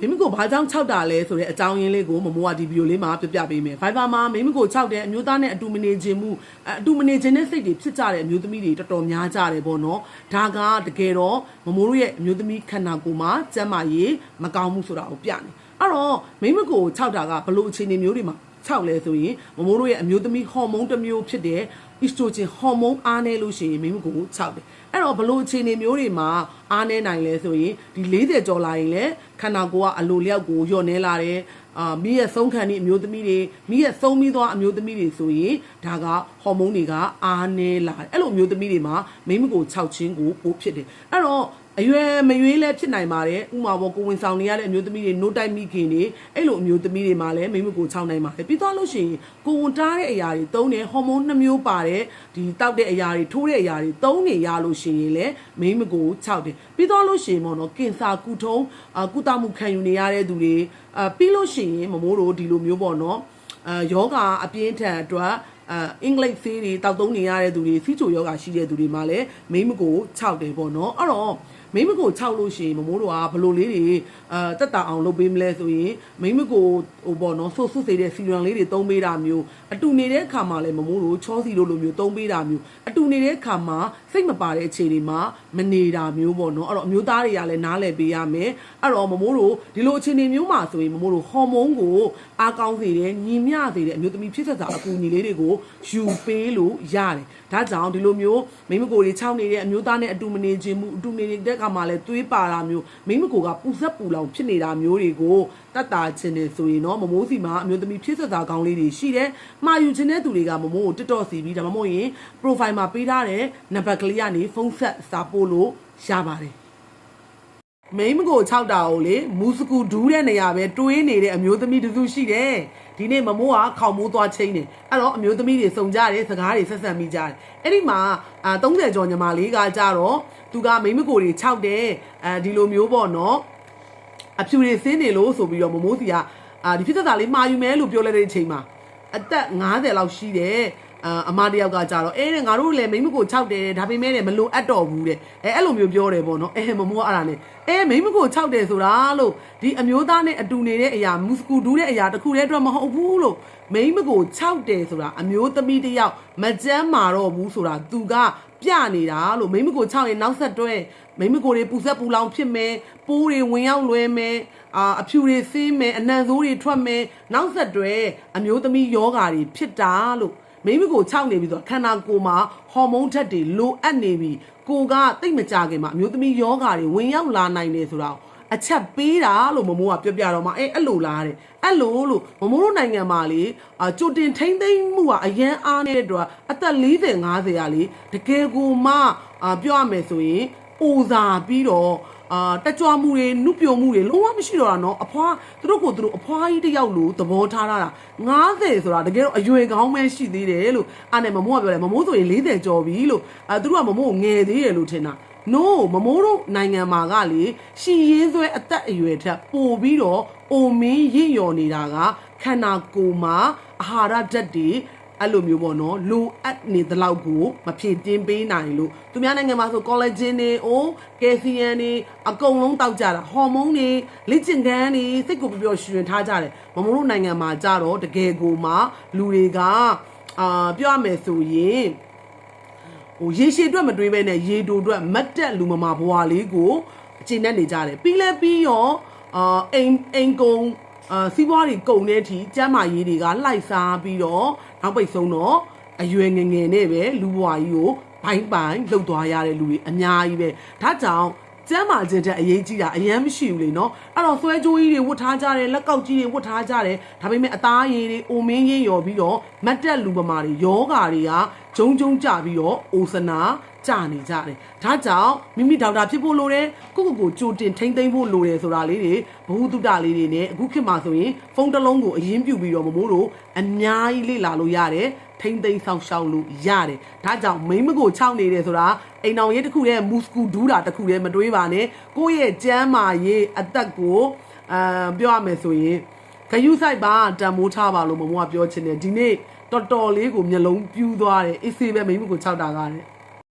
မိမိကိုဘာကြောင့်6တာလဲဆိုတဲ့အကြောင်းရင်းလေးကိုမမိုးကဒီဗီဒီယိုလေးမှာပြပြပေးမယ်။ Viber မှာမိမိကို6တဲ့အမျိုးသားနဲ့အတူမနေခြင်းမှုအတူမနေခြင်းတဲ့စိတ်တွေဖြစ်ကြတဲ့အမျိုးသမီးတွေတော်တော်များကြတယ်ပေါ့နော်။ဒါကတကယ်တော့မမိုးတို့ရဲ့အမျိုးသမီးခန္ဓာကိုယ်မှာကျန်းမာရေးမကောင်းမှုဆိုတာကိုပြနေ။အဲ့တော့မိမိကို6တာကဘလို့အခြေအနေမျိုးတွေမှာ6လဲဆိုရင်မမိုးတို့ရဲ့အမျိုးသမီးဟော်မုန်းတစ်မျိုးဖြစ်တဲ့ estrogen ဟော်မုန်းအားနည်းလို့ရှိရင်မိမိကို6တယ်အဲ့တော့ဘလို့အခြေအနေမျိုးတွေမှာအားနည်းနိုင်လဲဆိုရင်ဒီ40ကျော်လာရင်လည်းခန္ဓာကိုယ်ကအလိုလျောက်ကိုညှော့နေလာတယ်အာမိရဲ့ဆုံးခံဒီအမျိုးသမီးတွေမိရဲ့ဆုံးပြီးသွားအမျိုးသမီးတွေဆိုရင်ဒါကဟော်မုန်းတွေကအားနည်းလာတယ်အဲ့လိုအမျိုးသမီးတွေမှာမိမိကို6ချင်းကိုပိုးဖြစ်တယ်အဲ့တော့ အရွယ်မရွေးလဲဖြစ်နိုင်ပါတယ်ဥမာပေါ့ကိုဝင်ဆောင်နေရတဲ့အမျိုးသမီးတွေနိုးတိုက်မိခင်တွေအဲ့လိုအမျိုးသမီးတွေမှာလည်းမိမကို6နိုင်ပါတယ်ပြီးသွားလို့ရှိရင်ကိုဝင်တားတဲ့အရာတွေသုံးတယ်ဟော်မုန်းနှမျိုးပါတယ်ဒီတောက်တဲ့အရာတွေထိုးတဲ့အရာတွေသုံးနေရလို့ရှိရင်လည်းမိမကို6တယ်ပြီးသွားလို့ရှိရင်ပေါ့နော်ကင်ဆာကုထုံးအာကုသမှုခံယူနေရတဲ့သူတွေအာပြီးလို့ရှိရင်မမိုးတို့ဒီလိုမျိုးပေါ့နော်အာယောဂအပြင်းထန်အတွက်အအင်္ဂလိပ်ဆေးတွေတောက်သုံးနေရတဲ့သူတွေစီချိုယောဂရှိတဲ့သူတွေမှာလည်းမိမကို6တယ်ပေါ့နော်အဲ့တော့ မိမကို6လို့ရှိရင်မမိုးတို့ကဘလို့လေးတွေအာတက်တာအောင်လုပ်ပေးမလဲဆိုရင်မိမကိုဟိုပေါ့နော်ဆုတ်ဆုတ်စေတဲ့စီရန်လေးတွေသုံးပေးတာမျိုးအတူနေတဲ့အခါမှာလည်းမမိုးတို့ချောစီတို့လိုမျိုးသုံးပေးတာမျိုးအတူ နေတဲ့အခါမှာစိတ်မပါတဲ့အခြေအနေမှာမနေတာမျိုးပေါ့နော်အဲ့တော့အမျိုးသားတွေကလည်းနားလည်ပေးရမယ်အဲ့တော့မမိုးတို့ဒီလိုအခြေအနေမျိုးမှာဆိုရင်မမိုးတို့ဟော်မုန်းကိုအားကောင်းစေတဲ့ညီမျှစေတဲ့အမျိုးသမီးဖြစ်သက်တာအကူအညီလေးတွေကိုယူပေးလို့ရတယ်ဒါကြောင့်ဒီလိုမျိုးမိမကိုတွေခြောက်နေတဲ့အမျိုးသားနဲ့အတူမနေခြင်းမှုအတူနေတဲ့အခါမှာလည်းသွေးပါတာမျိုးမိမကိုကပူဆက်ပူလောင်ဖြစ်နေတာမျိုးတွေကို တတ်တာခြင်းနေဆိုရင်တော့မမိုးစီမှာအမျိုးသမီးဖြစ်သက်တာကောင်းလေးတွေရှိတယ်မှာယူခြင်းတဲ့သူတွေကမမိုးကိုတက်တော့စီပြီးဒါမှမဟုတ်ရင် profile မှာပေးထားတဲ့နံပါတ်ကလေးကနေဖုန်းဆက်စာပို့လို့ရပါတယ်မိမကို6တာကိုလေမူစကူဒူးတဲ့နေရာပဲတွေးနေတဲ့အမျိုးသမီးတစုရှိတယ်ဒီနေ့မမိုးကခေါင်မိုးသွားချင်းနေအဲ့တော့အမျိုးသမီးတွေစုံကြတယ်စကားတွေဆက်ဆက်မိကြတယ်အဲ့ဒီမှာအာ30ကျော်ညီမလေးကကြတော့သူကမိမကိုတွေ6တယ်အဲဒီလိုမျိုးပေါ့နော် အဖြူတွေဆင်းနေလို့ဆိုပြီးတော့မမိုးစီကအာဒီဖြစ်သက်တာလေးမှာယူမယ်လို့ပြောလိုက်တဲ့အချိန်မှာအသက်50လောက်ရှိတယ် အာအမတယောက်ကကြတော့အဲငါတို့လည်းမိမကို6တယ်ဒါပေမဲ့လည်းမလိုအပ်တော့ဘူးတဲ့အဲအဲ့လိုမျိုးပြောတယ်ပေါ့နော်အဲမမိုးကအဲ့ဒါနဲ့အဲမိမကို6တယ်ဆိုတာလို့ဒီအမျိုးသားနဲ့အတူနေတဲ့အရာမူစကူဒူးတဲ့အရာတစ်ခုတည်းအတွက်မဟုတ်ဘူးလို့မိမကို6တယ်ဆိုတာအမျိုးသမီးတစ်ယောက်မကြမ်းမာတော့ဘူးဆိုတာသူကပြနေတာလို့မိမကို6ရင်နောက်ဆက်တွဲမိမကိုတွေပူဆက်ပူလောင်ဖြစ်မယ်ပိုးတွေဝင်ရောက်လွဲမယ်အာအဖြူတွေဆင်းမယ်အနံဆိုးတွေထွက်မယ်နောက်ဆက်တွဲအမျိုးသမီးယောဂါတွေဖြစ်တာလို့ မိမိကိုခြောက်နေပြီဆိုတော့ခန္ဓာကိုယ်မှာဟော်မုန်းဓာတ်တွေလိုအပ်နေပြီကိုကတိတ်မကြခင်မှာအမျိုးသမီးယောဂါတွေဝင်ရောက်လာနိုင်တယ်ဆိုတော့အချက်ပေးတာလို့မမိုးကပြောပြတော့မှအဲအဲ့လိုလားတဲ့အဲ့လိုလို့မမိုးတို့နိုင်ငံမှာလေအာကြိုတင်ထိမ့်သိမ့်မှုကအရန်အားနေတဲ့အတွက်အသက်40 50ရာလေတကယ်ကိုမှအာပြောရမယ်ဆိုရင်အိုစာပြီးတော့ အာတက်ကြွမှုတွေနုပြိုမှုတွေလုံးဝမရှိတော့တာနော်အဖွားသူတို့ကိုသူတို့အဖွားကြီးတယောက်လိုသဘောထားတာ90ဆိုတာတကယ်တော့အရွယ်ကောင်းပဲရှိသေးတယ်လို့အဲ့နဲ့မမိုးကပြောတယ်မမိုးဆိုရင်40ကျော်ပြီလို့အဲသူတို့ကမမိုးကိုငယ်သေးတယ်လို့ထင်တာ no မမိုးတို့နိုင်ငံမှာကလေရှင်ရင်းဆွဲအသက်အရွယ်ထက်ပိုပြီးတော့အိုမင်းရင့်ရော်နေတာကခန္ဓာကိုယ်မှာအာဟာရဓာတ်တွေ အဲ့လိုမျိုးပေါ့နော်လိုအပ်နေသလောက်ကိုမဖြည့်တင်းပေးနိုင်လို့သူများနိုင်ငံမှာဆို collagen တွေ O calcium တွေအကုန်လုံးတောက်ကြတာဟော်မုန်းတွေလေ့ကျင့်ခန်းတွေစိတ်ကိုပျော်ပျော်ရွှင်ရွှင်ထားကြတယ်မမိုးတို့နိုင်ငံမှာကြတော့တကယ်ကိုမှလူတွေကအာပြောရမယ်ဆိုရင်ဟိုရေရှည်အတွက်မတွေးဘဲနဲ့ရေတိုအတွက်မတ်တက်လူမမာဘွားလေးကိုအကျဉ်းနဲ့နေကြတယ်ပြီးလဲပြီးရောအာအိမ်အိမ်ကုံ အာစီးပွားတွေကုံတဲ့အထိကျမ်းမာရေးတွေကလှိုက်စားပြီးတော့နောက်ပိတ်ဆုံးတော့အရွယ်ငယ်ငယ်နဲ့ပဲလူဘွားကြီးကိုဘိုင်းပိုင်လှုပ်သွားရတဲ့လူတွေအများကြီးပဲဒါကြောင့် ကျမ်းမာခြင်းတဲ့အရေးကြီးတာအရင်မရှိဘူးလေနော်အဲ့တော့ဆွဲကြိုးကြီးတွေဝတ်ထားကြတယ်လက်ကောက်ကြီးတွေဝတ်ထားကြတယ်ဒါပေမဲ့အသားရည်တွေအိုမင်းရင်းရော်ပြီးတော့မတ်တက်လူပမာတွေယောဂါတွေကဂျုံဂျုံကြပြီးတော့အိုစနာကြနေကြတယ်ဒါကြောင့်မိမိဒေါက်တာဖြစ်ဖို့လိုတယ်ကိုကိုကိုကြိုတင်ထိမ့်သိမ့်ဖို့လိုတယ်ဆိုတာလေးတွေဘ ഹു တုတလေးတွေနဲ့အခုခေတ်မှာဆိုရင်ဖုန်းတစ်လုံးကိုအရင်ပြုတ်ပြီးတော့မမိုးတို့အများကြီးလေ့လာလို့ရတယ် ထိမ့်သိမ့်ဆောင်ရှောက်လို့ရတယ်ဒါကြောင့်မိမကိုခြောက်နေတယ်ဆိုတာအိမ်အောင်ရေးတစ်ခုတည်းမူစကူဒူးတာတစ်ခုတည်းမတွေးပါနဲ့ကိုယ့်ရဲ့ကျမ်းမာရေးအသက်ကိုအာပြောရမယ်ဆိုရင်ဂယုဆိုင်ပါတံမိုးထားပါလို့မမိုးကပြောချင်တယ်ဒီနေ့တော်တော်လေးကိုမျက်လုံးပြူးသွားတယ်အေးဆေးပဲမိမကိုခြောက်တာကားတယ်